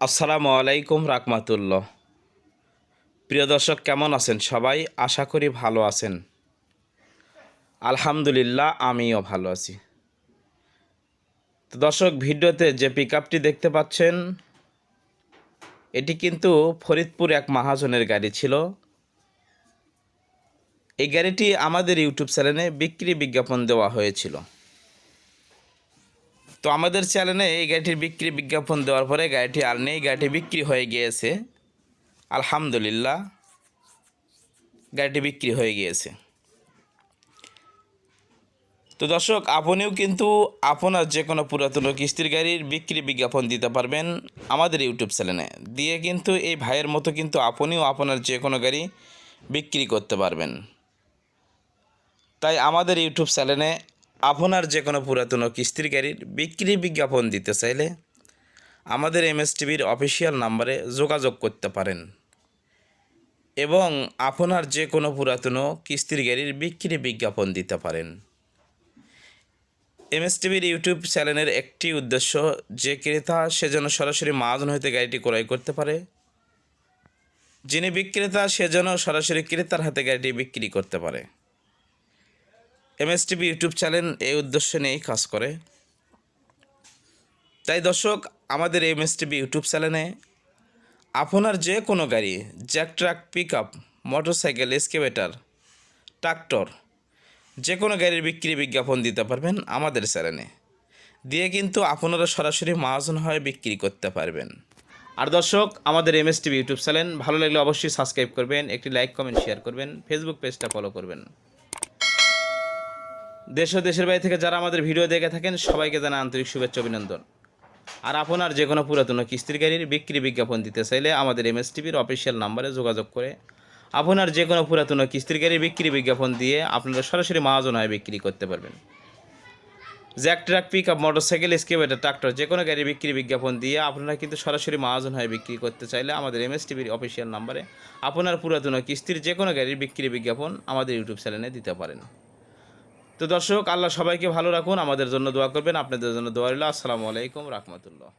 আসসালামু আলাইকুম রাকমাতুল্লাহ প্রিয় দর্শক, কেমন আছেন সবাই? আশা করি ভালো আছেন। আলহামদুলিল্লাহ, আমিও ভালো আছি। তো দর্শক, ভিডিওতে যে পিক দেখতে পাচ্ছেন, এটি কিন্তু ফরিদপুর এক মহাজনের গাড়ি ছিল। এই গাড়িটি আমাদের ইউটিউব চ্যানেলে বিক্রি বিজ্ঞাপন দেওয়া হয়েছিল। তো আমাদের চ্যানেলে এই গাড়িটির বিক্রি বিজ্ঞাপন দেওয়ার পরে গাড়িটি আর নেই, গাড়িটি বিক্রি হয়ে গিয়েছে। আলহামদুলিল্লাহ, গাড়িটি বিক্রি হয়ে গিয়েছে। তো দর্শক, আপনিও কিন্তু আপনার যে কোনো পুরাতন কিস্তির গাড়ির বিক্রি বিজ্ঞাপন দিতে পারবেন আমাদের ইউটিউব চ্যানেলে দিয়ে কিন্তু এই ভাইয়ের মতো কিন্তু আপনিও আপনার যে কোনো গাড়ি বিক্রি করতে পারবেন। তাই আমাদের ইউটিউব চ্যানেলে আপনার যে কোনো পুরাতন কিস্তির গাড়ির বিক্রি বিজ্ঞাপন দিতে চাইলে আমাদের এমএস টিভির অফিসিয়াল নাম্বারে যোগাযোগ করতে পারেন। এবং আপনার যে কোনো পুরাতন কিস্তির গাড়ির বিক্রি বিজ্ঞাপন দিতে পারেন। এমএস টিভির ইউটিউব চ্যানেলের একটি উদ্দেশ্য, যে ক্রেতা সে যেন সরাসরি মাহাজন হইতে গাড়িটি ক্রয় করতে পারে, যিনি বিক্রেতা সে যেন সরাসরি ক্রেতার হাতে গাড়িটি বিক্রি করতে পারে। এমএসটিভি ইউটিউব চ্যানেল এই উদ্দেশ্য নিয়েই কাজ করে। তাই দর্শক, আমাদের এমএসটিভি ইউটিউব চ্যানেলে আপনার যে কোনো গাড়ি, jack truck pickup motorcycle, excavator, tractor, যে কোনো গাড়ির বিক্রি বিজ্ঞাপন দিতে পারবেন আমাদের চ্যানেলে। দিয়ে কিন্তু আপনারা সরাসরি মহাজন হয়ে বিক্রি করতে পারবেন। আর দর্শক, আমাদের এমএস টিভি ইউটিউব চ্যানেল ভালো লাগলে অবশ্যই সাবস্ক্রাইব করবেন, একটি লাইক, কমেন্ট, শেয়ার করবেন, ফেসবুক পেজটা ফলো করবেন। দেশ ও দেশের বাইরে থেকে যারা আমাদের ভিডিও দেখে থাকেন, সবাইকে জানা আন্তরিক শুভেচ্ছা অভিনন্দন। আর আপনার যে কোনো পুরাতন কিস্তির গাড়ির বিক্রি বিজ্ঞাপন দিতে চাইলে আমাদের এমএস টিভির অফিসিয়াল নাম্বারে যোগাযোগ করে আপনার যে কোনো পুরাতন কিস্তির গাড়ির বিক্রি বিজ্ঞাপন দিয়ে আপনারা সরাসরি মহাজন হয়ে বিক্রি করতে পারবেন। Jack truck pickup motorcycle excavator tractor যে কোনো গাড়ির বিক্রি বিজ্ঞাপন দিয়ে আপনারা কিন্তু সরাসরি মহাজন হয়ে বিক্রি করতে চাইলে আমাদের এমএস টিভির অফিসিয়াল নাম্বারে আপনার পুরাতন কিস্তির যে কোনো গাড়ির বিক্রি বিজ্ঞাপন আমাদের ইউটিউব চ্যানেলে দিতে পারেন। তো দর্শক, আল্লাহ সবাইকে ভালো রাখুন, আমাদের জন্য দোয়া করবেন, আপনাদের জন্য দোয়া রইল। আসসালামু আলাইকুম রহমতুল্লাহ।